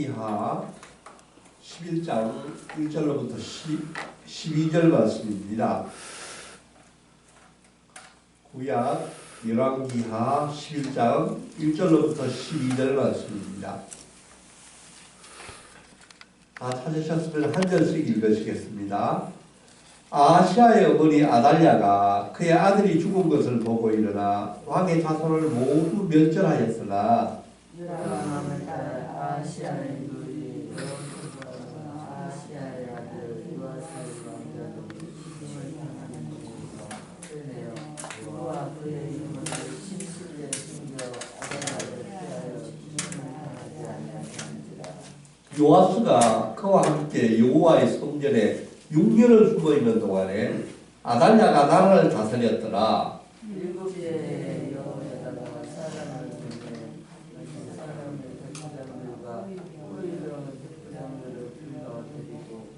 열왕기하 11장 1절로부터 12절 말씀입니다. 구약 열왕기하 11장 1절로부터 12절 말씀입니다. 다 찾으셨으면 한 절씩 읽으시겠습니다. 아시아의 어머니 아달랴가 그의 아들이 죽은 것을 보고 일어나 왕의 자손을 모두 멸절하였으나 유라함을 따라 아시아의 누이 아시아의 아들 요아스 왕자도 힘을 당하는 곳에서 그네요 여호와 그의 이름을 심실에 숨겨 아달라를 피하여 힘을 당하지 아니하였는지라 요아스가 그와 함께 여호와의 성전에 6년을 숨어 있는 동안에 아달랴가 나라를 다스렸더라. 일곱째 여호에다가 사람을 보내 그 사람의 백부장들과 호의로운 백부장들을 불러 데리고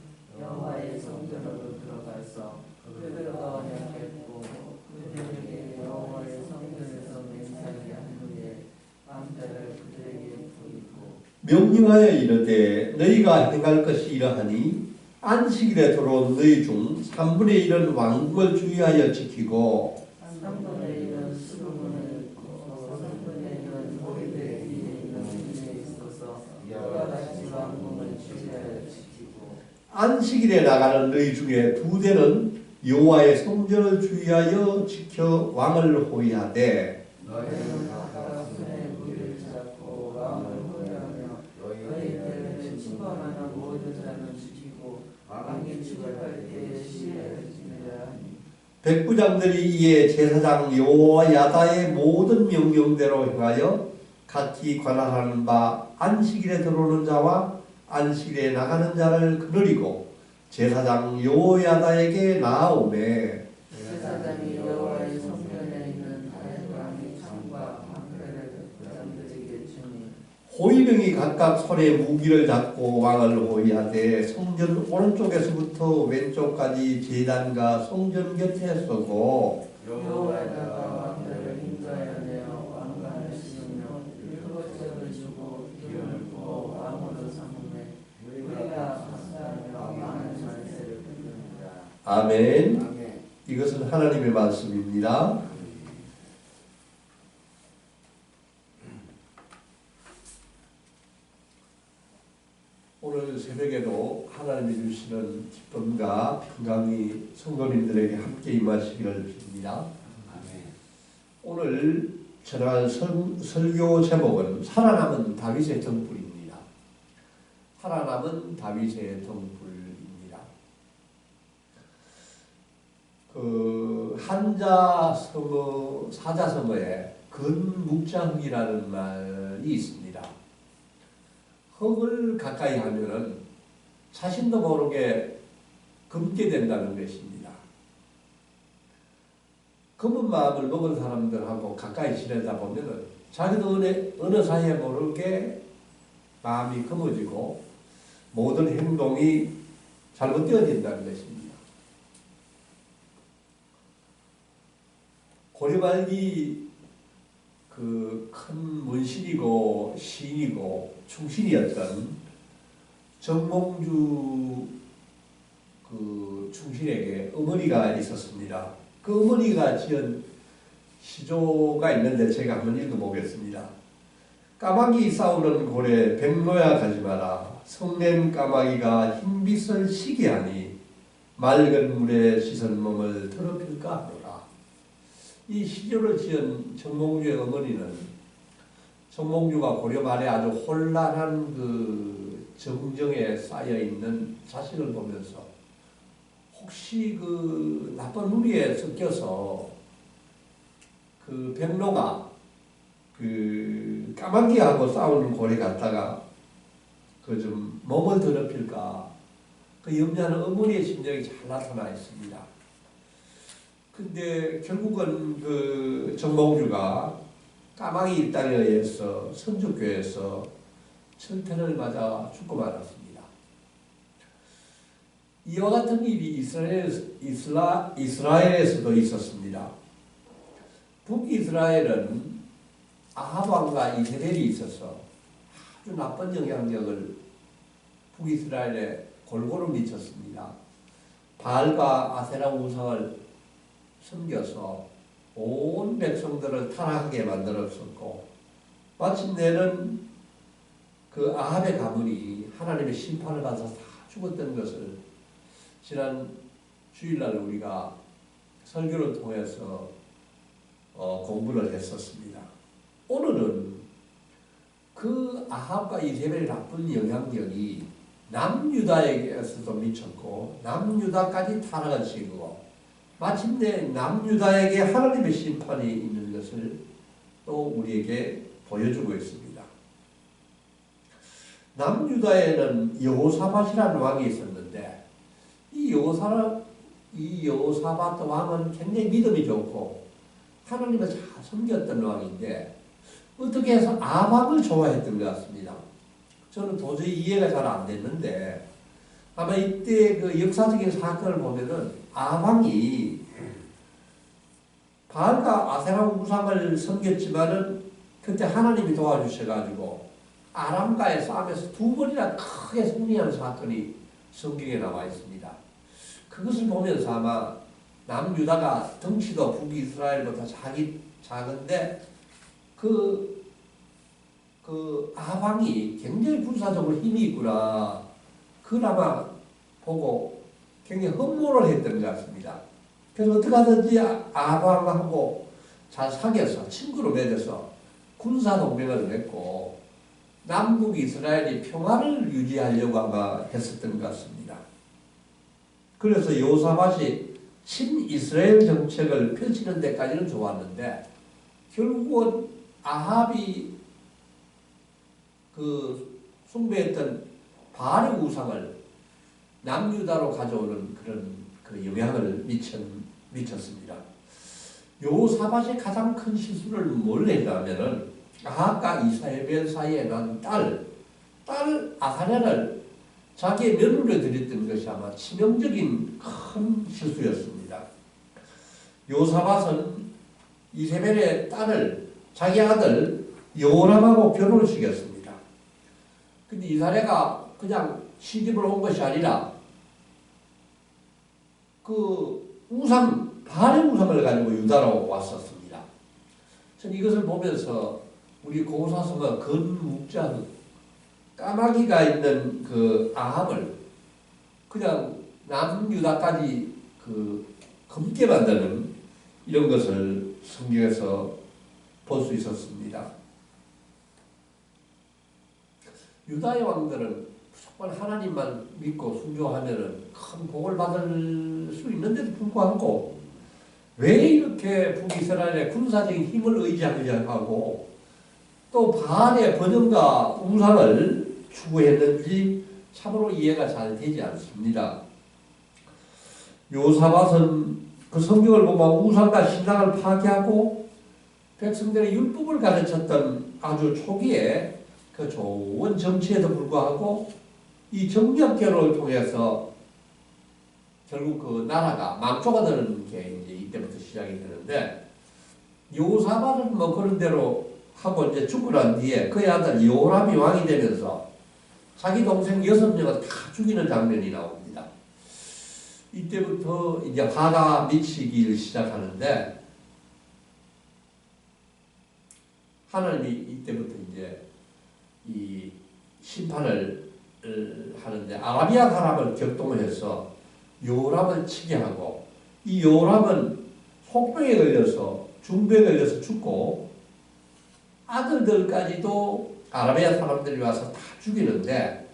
여호와의 성전으로 들어가서 그들과 언약했고 그들에게 여호와의 성전에서 맹세하게 한 후에 왕자를 그들에게 보이고 명령하여 이르되 너희가 행할 것이 이러하니 안식일에 들어온 너희 중 3분의 1은 왕궁을 주의하여 지키고 3분의 1은 수로문을 걷고 3분의 1은 호리대 위에 있는 문에 있어서 여러 가지 왕궁을 주의하여 지키고 안식일에 나가는 너희 중에 두 대는 여호와의 성전을 주의하여 지켜 왕을 호위하되 너희는 각각 손에 무리를 잡고 왕을 호위하며 너희 때를 침범하는 모든 자는 죽이고 왕이 출발할 때에 시해를 지내라 하니 백부장들이 이에 제사장 여호야다의 모든 명령대로 행하여 각기 관할하는 바 안식일에 들어오는 자와 안식일에 나가는 자를 거느리고 제사장 여호야다에게 나아오매 제사장이 여호와의 성전에 있는 다른 왕의 창과 방패를 백부장들에게 주니 호위병이 각각 손에 무기를 잡고 왕을 호위하되 성전 오른쪽에서부터 왼쪽까지 제단과 성전 곁에 서고 여호와에다가 왕들을 인도하여 내어 왕관을 씌우며 일곱째를 주고 기름을 부어 왕으로 삼음에 우리가 감사하며 많은 만세를 듣는다. 아멘. 이것은 하나님의 말씀입니다. 오늘 새벽에도 하나님이 주시는 기쁨과 평강이 성도님들에게 함께 임하시기를 빕니다. 오늘 전할 설, 설교 제목은 살아남은 다윗의 등불입니다. 살아남은 다윗의 등불입니다. 그 한자 서거 사자 서거에 근묵자흙이라는 말이 있습니다. 흙을 가까이 하면은 자신도 모르게 금게 된다는 것입니다. 검은 마음을 먹은 사람들하고 가까이 지내다 보면은 자기도 어느, 어느 사이에 모르게 마음이 검어지고 모든 행동이 잘못되어진다는 것입니다. 고려 말기 그 큰 문신이고 시인이고 충신이었던 정몽주 그 충신에게 어머니가 있었습니다. 그 어머니가 지은 시조가 있는데 제가 한번 읽어보겠습니다. 까마귀 싸우는 고래 백로야 가지 마라. 성낸 까마귀가 흰빛을 시기하니 맑은 물에 씻은 몸을 더럽힐까. 이 시조를 지은 정몽주의 어머니는 정몽주가 고려 말에 아주 혼란한 그 정정에 쌓여 있는 자신을 보면서 혹시 그 나쁜 무리에 섞여서 그 백로가 그 까마귀하고 싸우는 고래 갔다가 그 좀 몸을 더럽힐까 그 염려하는 어머니의 심정이 잘 나타나 있습니다. 근데 결국은 그 정몽주가 까마귀 일당에 의해서 선주교에서 철퇴를 맞아 죽고 말았습니다. 이와 같은 일이 이스라엘, 이스라, 이스라엘에서도 있었습니다. 북이스라엘은 아합 왕과 이세벨이 있어서 아주 나쁜 영향력을 북이스라엘에 골고루 미쳤습니다. 바알과 아세라 우상을 섬겨서 온 백성들을 타락하게 만들었었고 마침내는 그 아합의 가문이 하나님의 심판을 받아서 다 죽었던 것을 지난 주일날 우리가 설교를 통해서 어, 공부를 했었습니다. 오늘은 그 아합과 이세벨의 나쁜 영향력이 남유다에게서도 미쳤고 남유다까지 타락을 시키고 마침내 남유다에게 하나님의 심판이 있는 것을 또 우리에게 보여주고 있습니다. 남유다에는 여호사밧이라는 왕이 있었는데 이 여호사 이 여호사밧 왕은 굉장히 믿음이 좋고 하나님을 잘 섬겼던 왕인데 어떻게 해서 아합을 좋아했던 것 같습니다. 저는 도저히 이해가 잘 안 됐는데 아마 이때 그 역사적인 사건을 보면은 아방이 바알과 아세라 우상을 섬겼지만은 그때 하나님이 도와주셔가지고 아람과의 싸움에서 두 번이나 크게 승리하는 사건이 성경에 나와 있습니다. 그것을 보면서 아마 남유다가 덩치도 북이스라엘보다 작이 작은데 그, 그 아방이 굉장히 군사적으로 힘이 있구나. 그걸 아마 보고 굉장히 흠모를 했던 것 같습니다. 그래서 어떻게 하든지 아방하고 잘 사귀어서 친구로 맺어서 군사 동맹을 맺고 남북 이스라엘이 평화를 유지하려고 아마 했었던 것 같습니다. 그래서 요사밭이 친이스라엘 정책을 펼치는 데까지는 좋았는데 결국은 아합이 그 숭배했던 바알의 우상을 남유다로 가져오는 그런 그 영향을 미쳤, 미쳤습니다. 요사밭의 가장 큰 실수를 뭘 했냐면은 아합과 이사야벨 사이에 난 딸, 딸 아사랴를 자기의 며느리로 들였던 것이 아마 치명적인 큰 실수였습니다. 요사밭은 이세벨의 딸을 자기 아들 요람하고 결혼을 시켰습니다. 근데 이사랴가 그냥 시집을 온 것이 아니라 그 우상, 바알의 우상을 가지고 유다로 왔었습니다. 전 이것을 보면서 우리 고사서가 건묵장 까마귀가 있는 그 아합을 그냥 남유다까지 그 검게 만드는 이런 것을 성경에서 볼 수 있었습니다. 유다의 왕들은 무조건 하나님만 믿고 순종하면은 큰 복을 받을 수 있는데도 불구하고 왜 이렇게 북이스라엘의 군사적인 힘을 의지하려고 하고 또 바알의 번영과 우상을 추구했는지 참으로 이해가 잘 되지 않습니다. 요사밭은 그 성경을 보면 우상과 신앙을 파괴하고 백성들의 율법을 가르쳤던 아주 초기에 그 좋은 정치에도 불구하고 이 정력교를 통해서 결국 그 나라가 망조가 되는 게 이제 이때부터 시작이 되는데 요사밭은 뭐 그런 대로 하고 이제 죽고 난 뒤에 그의 아들 요람이 왕이 되면서 자기 동생 여섯 명을 다 죽이는 장면이 나옵니다. 이때부터 이제 화가 미치기 시작하는데 하나님이 이때부터 이제 이 심판을 하는데 아라비아 사람을 격동해서 요람을 치게 하고 이 요람은 속병에 걸려서 중병에 걸려서 죽고 아들들까지도 아라비아 사람들이 와서 다 죽이는데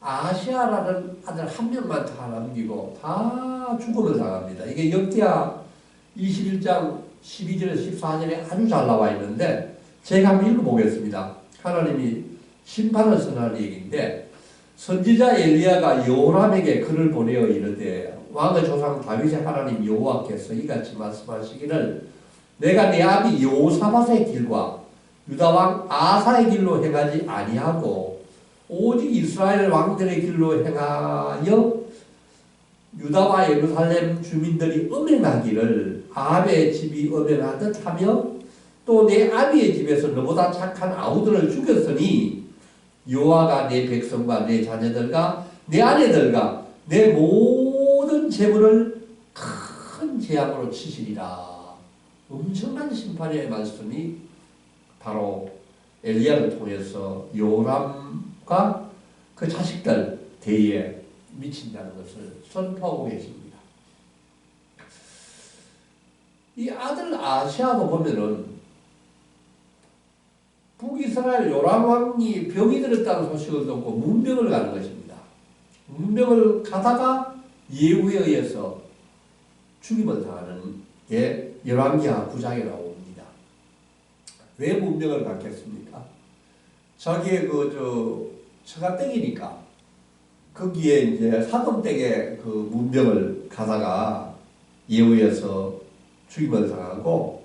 아시아라는 아들 한 명만 다 남기고 다 죽음을 당합니다. 이게 역대하 21장 12절에서 14절에 아주 잘 나와 있는데 제가 한번 읽어보겠습니다. 하나님이 심판을 선하는 얘기인데 선지자 엘리야가 요람에게 글을 보내어 이르되 왕의 조상 다윗의 하나님 여호와께서 이같이 말씀하시기를 내가 내 아비 요사밧의 길과 유다 왕 아사의 길로 행하지 아니하고 오직 이스라엘 왕들의 길로 행하여 유다와 예루살렘 주민들이 음행하기를 아합의 집이 음행하듯 하며 또 내 아비의 집에서 너보다 착한 아우들을 죽였으니 여호와가 내 백성과 내 자녀들과 내 아내들과 내 모든 재물을 큰 재앙으로 치시리라. 엄청난 심판의 말씀이 바로 엘리야를 통해서 요람과 그 자식들 대에 미친다는 것을 선포하고 계십니다. 이 아들 아시아도 보면은 북이스라엘 요람 왕이 병이 들었다는 소식을 듣고 문병을 가는 것입니다. 문병을 가다가 예후에 의해서 죽임을 당하는 게 열왕기하 9장에 나옵니다. 왜 문병을 갔겠습니까? 자기의 그, 저, 처가댁이니까 거기에 이제 사돈댁에 그 문병을 가다가 예후에서 죽임을 당하고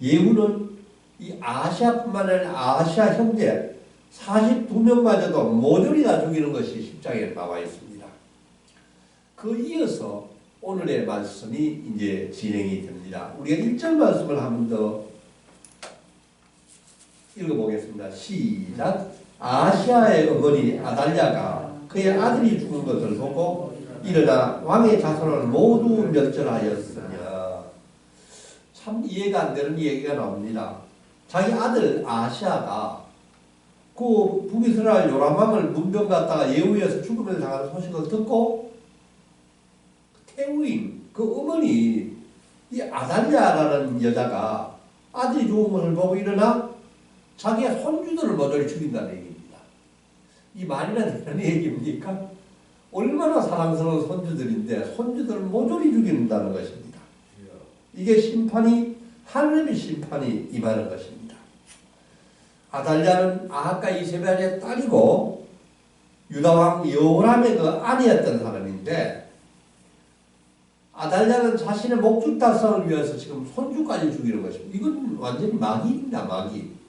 예후는 이 아시아뿐만 아니라 아시아 형제 42명마저도 모조리 다 죽이는 것이 10장에 나와 있습니다. 그 이어서 오늘의 말씀이 이제 진행이 됩니다. 우리가 1절 말씀을 한 번 더 읽어보겠습니다. 시작. 아시아의 어머니 아달랴가 그의 아들이 죽은 것을 보고 일어나 왕의 자손을 모두 멸절하였으며 참 이해가 안 되는 얘기가 나옵니다. 자기 아들 아시아가 그 북이스라엘 요람왕을 문병 갔다가 예후에서 죽음을 당하는 소식을 듣고 태우인 그 어머니 이 아달랴라는 여자가 아들이 죽은 것을 보고 일어나 자기의 손주들을 모조리 죽인다는 얘기입니다. 이 말이나 되는 얘기입니까? 얼마나 사랑스러운 손주들인데 손주들을 모조리 죽인다는 것입니다. 이게 심판이 하나님의 심판이 임하는 것입니다. 아달랴는 아하가 이세벨의 딸이고 유다왕 여호람의 그 아내였던 사람인데 아달랴는 자신의 목줄 달성을 위해서 지금 손주까지 죽이는 것입니다. 이건 완전히 마귀입니다. 마귀.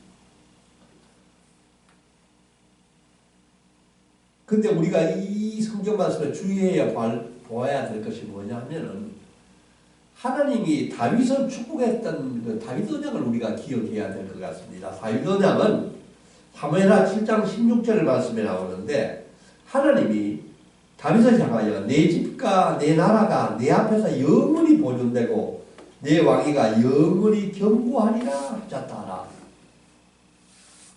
근데 우리가 이 성경 말씀에 주의해야 보아야 될 것이 뭐냐면은 하나님이 다윗을 축복했던 그 다윗 언약을 우리가 기억해야 될 것 같습니다. 다윗 언약은 사무엘하 7장 16절 말씀에 나오는데 하나님이 다윗을 향하여 내 집과 내 나라가 내 앞에서 영원히 보존되고 내 왕위가 영원히 견고하리라 하셨다라.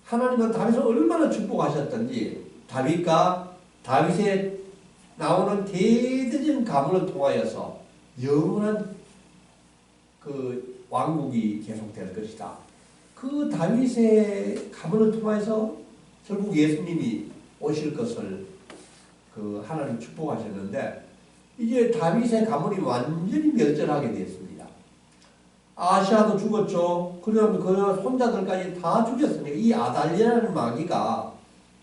하나님은 다윗을 얼마나 축복하셨던지 다윗과 다윗의 나오는 대대적인 가문을 통하여서 영원한 그 왕국이 계속될 것이다. 그 다윗의 가문을 통해서 결국 예수님이 오실 것을 그 하나님 축복하셨는데 이제 다윗의 가문이 완전히 멸절하게 되었습니다. 아시아도 죽었죠. 그러면 그 손자들까지 다 죽였으니까 이 아달리라는 마귀가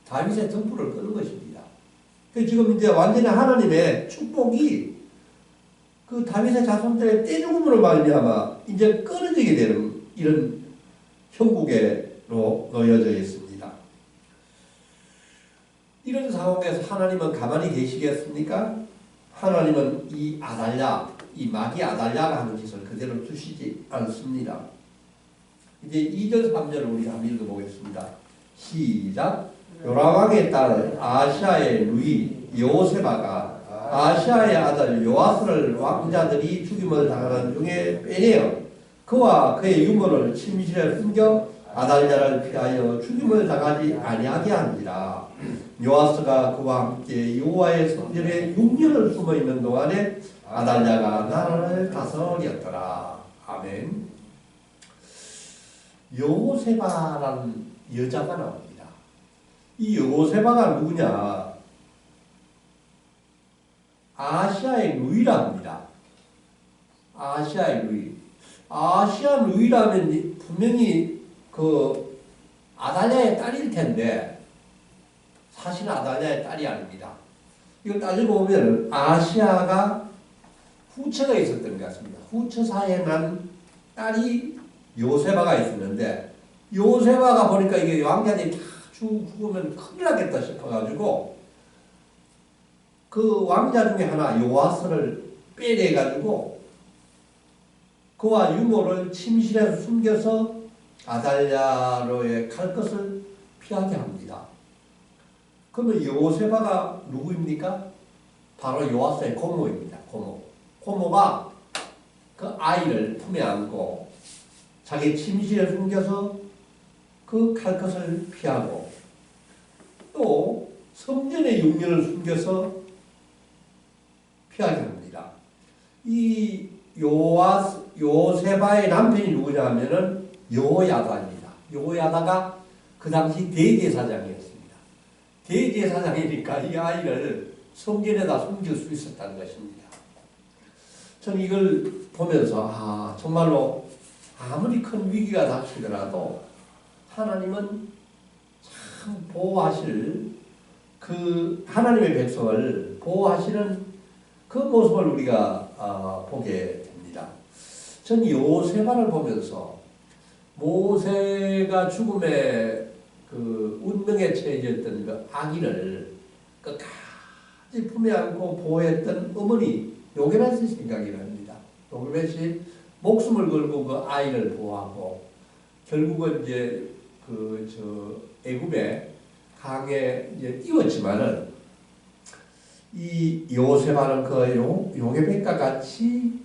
다윗의 등불을 끄는 것입니다. 그 지금 이제 완전히 하나님의 축복이 그 다윗의 자손들의 떼죽음으로 말미암아 이제 끊어지게 되는 이런 형국에로 놓여져 있습니다. 이런 상황에서 하나님은 가만히 계시겠습니까? 하나님은 이 아달랴, 이 마귀 아달랴가 하는 짓을 그대로 두시지 않습니다. 이제 2절, 3절을 우리 한번 읽어보겠습니다. 시작. 요라왕의 딸 아시아의 루이 요세바가 아시아의 아들 요아스를 왕자들이 죽임을 당하는 중에 빼내어 그와 그의 유모를 침실에 숨겨 아달랴를 피하여 죽임을 당하지 아니하게 하니라. 요아스가 그와 함께 여호와의 성전에 6년을 숨어 있는 동안에 아달랴가 나라를 다스렸더라. 아멘. 여호세바라는 여자가 나옵니다. 이 여호세바가 누구냐? 아시아의 루이라 합니다. 아시아의 루이. 아시아 루이라면 분명히 그 아달랴의 딸일 텐데 사실은 아달랴의 딸이 아닙니다. 이걸 따지고 보면 아시아가 후처가 있었던 것 같습니다. 후처사에 난 딸이 요세바가 있었는데 요세바가 보니까 이게 왕자들이 다 죽으면 큰일 나겠다 싶어가지고 그 왕자 중에 하나 요아스를 빼내가지고 그와 유모를 침실에 숨겨서 아달랴로에 갈 것을 피하게 합니다. 그러면 요세바가 누구입니까? 바로 요아스의 고모입니다. 고모. 고모가 그 아이를 품에 안고 자기 침실에 숨겨서 그 칼 것을 피하고 또 성전의 육년을 숨겨서 피하게 합니다. 이 요아 요세바의 남편이 누구냐 하면은 요야다입니다. 요야다가 그 당시 대제사장이었습니다. 대제사장이니까 이 아이를 성전에다 숨길 수 있었다는 것입니다. 저는 이걸 보면서 아 정말로 아무리 큰 위기가 닥치더라도 하나님은 참 보호하실 그 하나님의 백성을 보호하시는 그 모습을 우리가 어, 보게 됩니다. 전 요세바를 보면서 모세가 죽음의 그 운명에 처해졌던 그 아기를 끝까지 품에 안고 보호했던 어머니 요게벳이 생각이 납니다. 요게벳이 목숨을 걸고 그 아이를 보호하고 결국은 이제 그 저 애굽의 강에 이제 띄웠지만은 이 요셉하는 그 요, 요게벳과 같이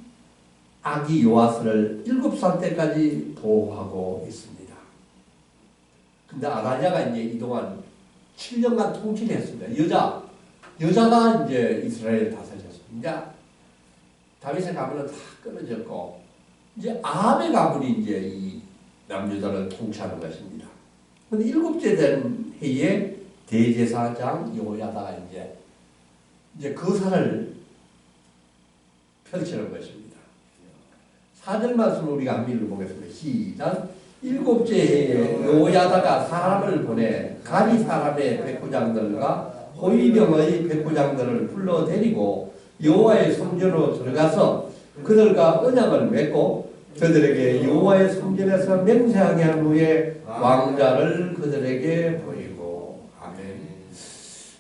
아기 요아스를 일곱 살 때까지 보호하고 있습니다. 근데 아다냐가 이제 이동안 7년간 통치를 했습니다. 여자, 여자가 이제 이스라엘 다스렸습니다. 다윗의 가문은 다 끊어졌고, 이제 아합의 가문이 이제 이 남유다를 통치하는 것입니다. 근데 일곱째 된 해에 대제사장 요야다가 이제 이제 거사를 펼치는 것입니다. 사절 말씀 우리가 한 미를 보겠습니다. 시작. 일곱째 해에 요야다가 사람을 보내 가리 사람의 백부장들과 호위병의 백부장들을 불러 데리고 여호와의 성전으로 들어가서 그들과 언약을 맺고 그들에게 여호와의 성전에서 맹세하게 한 후에 왕자를 그들에게 보이고.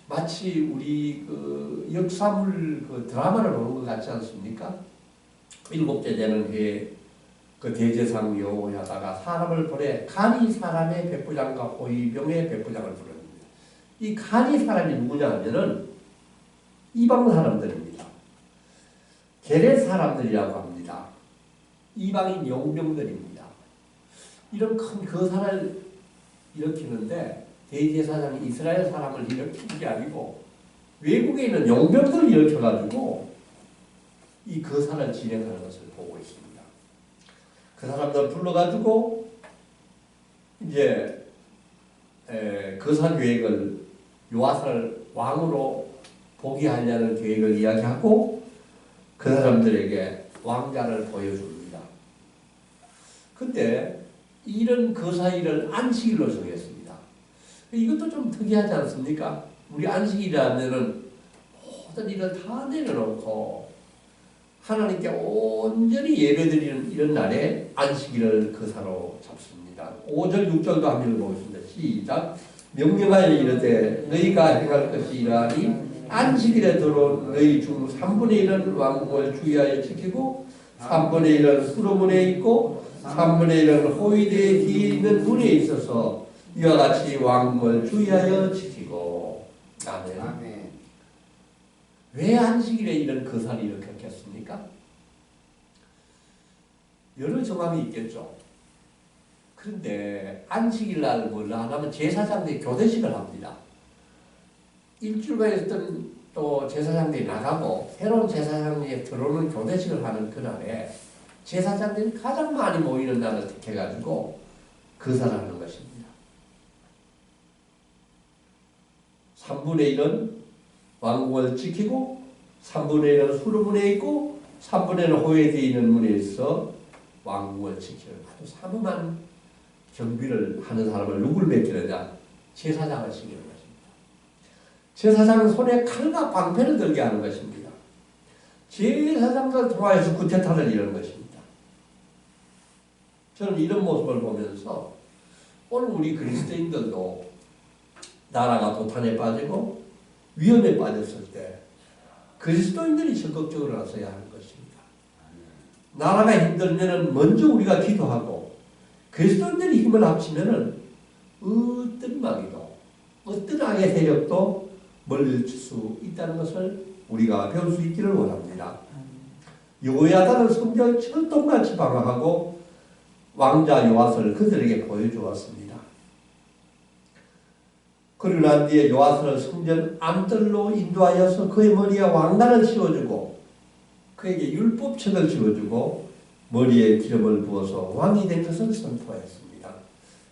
마치 우리 그 역사물 그 드라마를 보는 것 같지 않습니까? 일곱째 되는 해에 그 대제상 여호야다가 사람을 보내 간이 사람의 백부장과 호위병의 백부장을 부릅니다. 이 간이 사람이 누구냐 하면은 이방 사람들입니다. 게레 사람들이라고 합니다. 이방인 용병들입니다. 이런 큰 거사를 일으키는데 대제사장이 이스라엘 사람을 일으키는 게 아니고 외국에 있는 용병들을 일으켜가지고 이 거사를 진행하는 것을 보고 있습니다. 그 사람들 불러가지고 이제 에, 거사 계획을 요아스를 왕으로 보게 하려는 계획을 이야기하고 그 사람들에게 왕자를 보여줍니다. 근데 이런 거사일을 안식일로 정했습니다. 이것도 좀 특이하지 않습니까? 우리 안식일이라면은 모든 일을 다 내려놓고 하나님께 온전히 예배드리는 이런 날에 안식일을 거사로 잡습니다. 5절 6절도 한 번 보겠습니다. 시작. 명령하여 이르되 너희가 행할 것이 이러하니 안식일에 들어온 너희 중 3분의 1은 왕국을 주의하여 지키고 3분의 1은 수로문에 있고 3분의 1은 호위대에 있는 문에 있어서 이와 같이 왕국을 주의하여 지키고 아멘. 아멘. 왜 안식일에 이런 거사를 일으켰겠습니까? 여러 정황이 있겠죠. 그런데 안식일 날 뭐라 하면 제사장들이 교대식을 합니다. 일주일간 있었던 또 제사장들이 나가고 새로운 제사장들이 들어오는 교대식을 하는 그날에 제사장들이 가장 많이 모이는 날을 택해가지고 거사를 하는 것입니다. 3분의 1은 왕국을 지키고 3분의 1은 수르문에 있고 3분의 1은 호위에 있는 문에 있어 왕국을 지키는 아주 사무한 경비를 하는 사람을 누굴 맡기느냐? 제사장을 시키는 것입니다. 제사장은 손에 칼과 방패를 들게 하는 것입니다. 제사장들 통하여서 구태타를 이루는 것입니다. 저는 이런 모습을 보면서 오늘 우리 그리스도인들도 나라가 도탄에 빠지고 위험에 빠졌을 때 그리스도인들이 적극적으로 나서야 하는 것입니다. 나라가 힘들면은 먼저 우리가 기도하고 그리스도인들이 힘을 합치면은 어떤 마귀도 어떤 악의 세력도 멀릴 수 있다는 것을 우리가 배울 수 있기를 원합니다. 요야다는 성전 철동같이 방황하고 왕자 요아스를 그들에게 보여주었습니다. 그리고 난 뒤에 요아스를 성전 안뜰로 인도하여서 그의 머리에 왕관을 씌워주고 그에게 율법책을 씌워주고 머리에 기름을 부어서 왕이 된 것을 선포했습니다.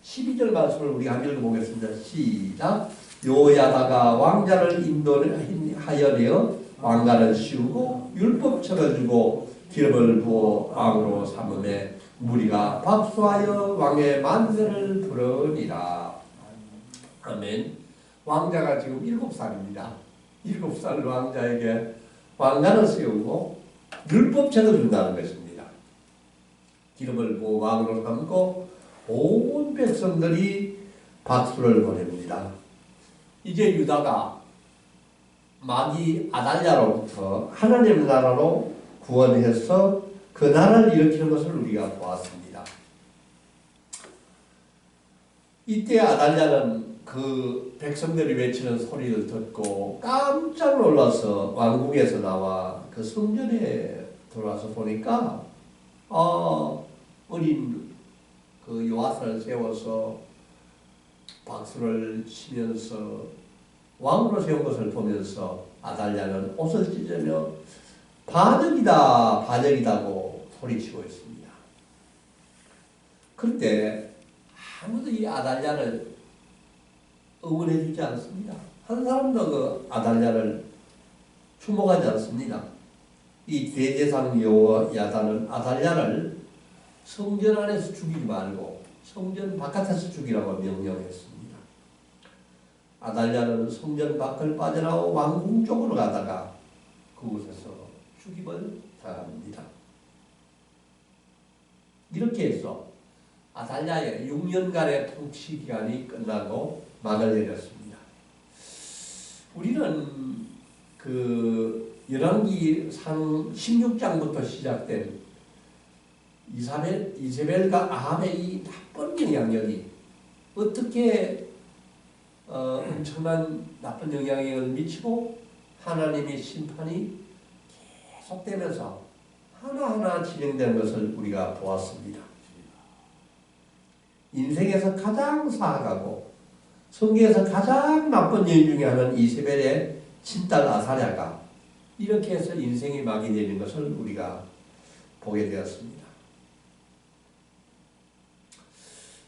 12절 말씀을 우리 한번 읽어보겠습니다. 시작. 요야다가 왕자를 인도하여 왕관을 씌우고 율법책을 주고 기름을 부어 왕으로 삼음에 무리가 박수하여 왕의 만세를 부르니라. 아멘. 왕자가 지금 일곱 살입니다. 일곱 살 왕자에게 왕관을 씌우고 율법책을 준다는 것입니다. 기름을 부어 왕으로 삼고 온 백성들이 박수를 보냅니다. 이제 유다가 마귀 아달랴로부터 하나님의 나라로 구원해서 그 나라를 일으키는 것을 우리가 보았습니다. 이때 아달랴는 그 백성들이 외치는 소리를 듣고 깜짝 놀라서 왕궁에서 나와 그 성전에 들어와서 보니까 어, 어린 그 요아스를 세워서 박수를 치면서 왕으로 세운 것을 보면서 아달랴는 옷을 찢으며 반역이다 반역이다고 소리치고 있습니다. 그런데 아무도 이 아달랴를 응원해 주지 않습니다. 한 사람도 그 아달랴를 주목하지 않습니다. 이 대제상 여야단은 아달랴를 성전 안에서 죽이지 말고 성전 바깥에서 죽이라고 명령했습니다. 아달랴는 성전 밖을 빠져나와 왕궁 쪽으로 가다가 그곳에서 죽임을 당합니다. 이렇게 해서 아달랴의 6년간의 통치 기간이 끝나고 막을 내렸습니다. 우리는 그 열왕기 상 16장부터 시작된 이사벨, 이세벨과 아합의 이 나쁜 영향력이 어떻게 어, 엄청난 나쁜 영향력을 미치고 하나님의 심판이 계속되면서 하나하나 진행되는 것을 우리가 보았습니다. 인생에서 가장 사악하고 성경에서 가장 나쁜 일 중에 하나는 이세벨의 친딸 아사랴가 이렇게 해서 인생이 막이 내린 것을 우리가 보게 되었습니다.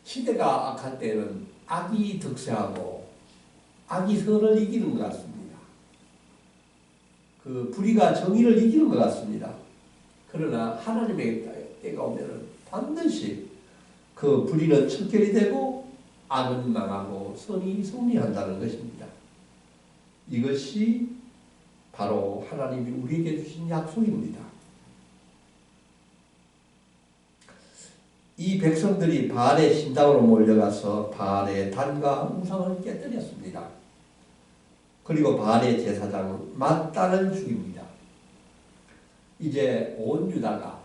시대가 악할 때는 악이 득세하고 악이 선을 이기는 것 같습니다. 그 불의가 정의를 이기는 것 같습니다. 그러나 하나님의 때가 오면 반드시 그 불의는 척결이 되고 악은 망하고 선이 승리한다는 것입니다. 이것이 바로 하나님이 우리에게 주신 약속입니다. 이 백성들이 바알의 신당으로 몰려가서 바알의 단과 우상을 깨뜨렸습니다. 그리고 바알의 제사장 마따를 죽입니다. 이제 온 유다가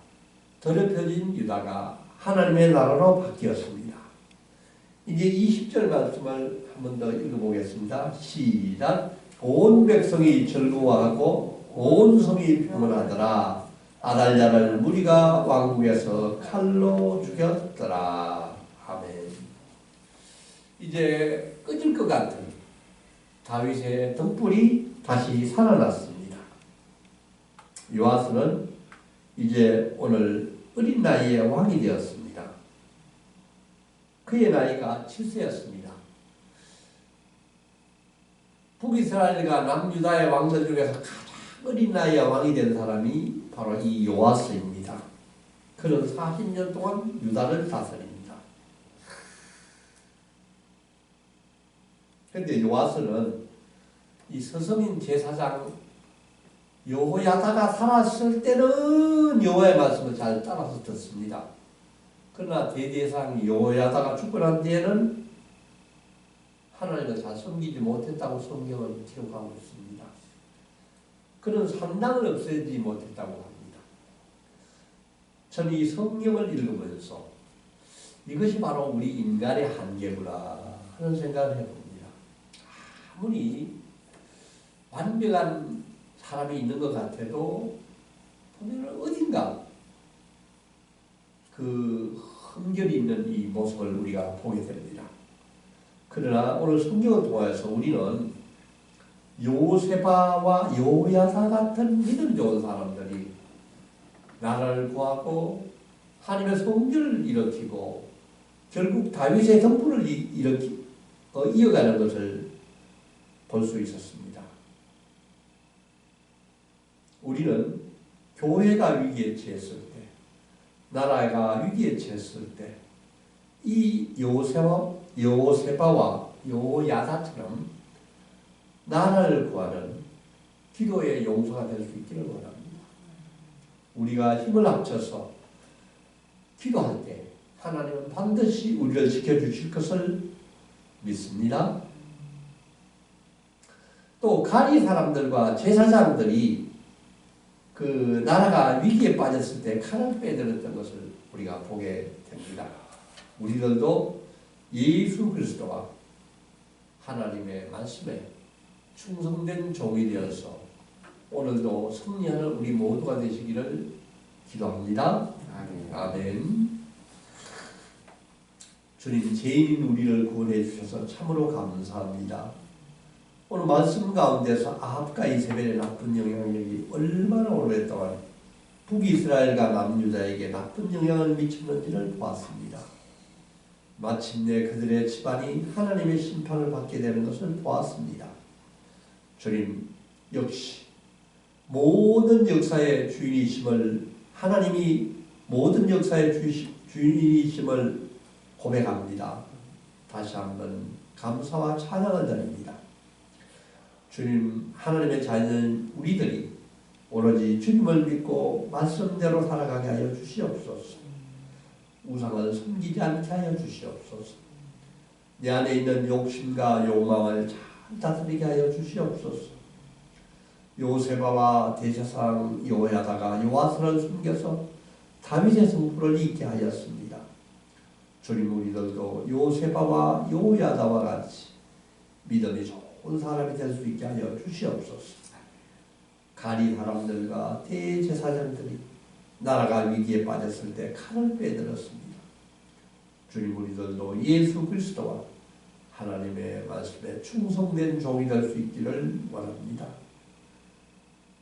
더럽혀진 유다가 하나님의 나라로 바뀌었습니다. 이제 20절 말씀을 한 번 더 읽어보겠습니다. 시작. 온 백성이 즐거워하고 온 성이 평온하더라. 아달랴를 무리가 왕국에서 칼로 죽였더라. 아멘. 이제 꺼질 것 같은 다윗의 등불이 다시 살아났습니다. 요아스는 이제 오늘 어린 나이에 왕이 되었습니다. 그의 나이가 7세였습니다. 북이스라엘과 남유다의 왕들 중에서 가장 어린 나이에 왕이 된 사람이 바로 이 요아스입니다. 그는 40년 동안 유다를 다스립니다. 그런데 요아스는 이 서성인 제사장 여호야다가 살았을 때는 여호와의 말씀을 잘 따라서 듣습니다. 그러나 대대상 여호야다가 죽고 난 뒤에는 하나님을 잘 섬기지 못했다고 성경은 기록하고 있습니다. 그는 산당을 없애지 못했다고 합니다. 저는 이 성경을 읽으면서 이것이 바로 우리 인간의 한계구나 하는 생각을 해봅니다. 아무리 완벽한 사람이 있는 것 같아도 보면 어딘가 그 흠결이 있는 이 모습을 우리가 보게 됩니다. 그러나 오늘 성경을 통해서 우리는 요세바와 요야사 같은 믿음 좋은 사람들이 나라를 구하고 하나님의 성전을 일으키고 결국 다윗의 이- 일으키 어, 이어가는 것을 볼 수 있었습니다. 우리는 교회가 위기에 처했을 때, 나라가 위기에 처했을 때, 이 요세와 요세바와 요야사처럼 나라를 구하는 기도의 용서가 될 수 있기를 원합니다. 우리가 힘을 합쳐서 기도할 때 하나님은 반드시 우리를 지켜주실 것을 믿습니다. 또 가리 사람들과 제사장들이 그 나라가 위기에 빠졌을 때 칼을 빼들었던 것을 우리가 보게 됩니다. 우리들도 예수 그리스도와 하나님의 말씀에 충성된 종이 되어서 오늘도 승리하는 우리 모두가 되시기를 기도합니다. 아멘. 주님 죄인인 우리를 구원해 주셔서 참으로 감사합니다. 오늘 말씀 가운데서 아합과 이세벨의 나쁜 영향력이 얼마나 오랫동안 북이스라엘과 남유다에게 나쁜 영향을 미쳤는지를 보았습니다. 마침내 그들의 집안이 하나님의 심판을 받게 되는 것을 보았습니다. 주님 역시 모든 역사의 주인이심을 하나님이 모든 역사의 주인이심을 고백합니다. 다시 한번 감사와 찬양을 드립니다. 주님 하나님의 자녀인 우리들이 오로지 주님을 믿고 말씀대로 살아가게 하여 주시옵소서. 우상을 섬기지 않게 하여 주시옵소서. 내 안에 있는 욕심과 욕망을 잘 다스리게 하여 주시옵소서. 요세바와 대제사장 요야다가 요아스를 숨겨서 다윗의 승부를 잇게 하였습니다. 주님 우리들도 요세바와 요야다와 같이 믿음이 좋 은 사람이 될 수 있게 하여 주시옵소서. 가리 사람들과 대제사장들이 나라가 위기에 빠졌을 때 칼을 빼들었습니다. 주님 우리들도 예수 그리스도와 하나님의 말씀에 충성된 종이 될 수 있기를 원합니다.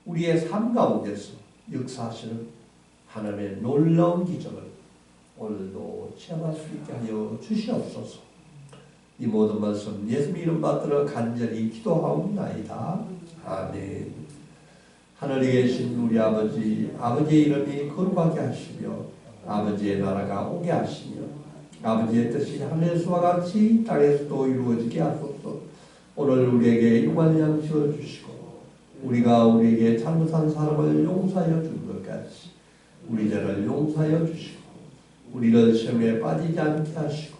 우리의 삶 가운데서 역사하시는 하나님의 놀라운 기적을 오늘도 체험할 수 있게 하여 주시옵소서. 이 모든 말씀 예수 이름 받들어 간절히 기도하옵나이다. 아멘. 하늘에 계신 우리 아버지, 아버지의 이름이 거룩하게 하시며 아버지의 나라가 오게 하시며 아버지의 뜻이 하늘에서와 같이 땅에서도 이루어지게 하소서. 오늘 우리에게 일관 양식을 주시고 우리가 우리에게 잘못한 사람을 용서하여 준 것 같이 우리 죄를 용서하여 주시고 우리를 시험에 빠지지 않게 하시고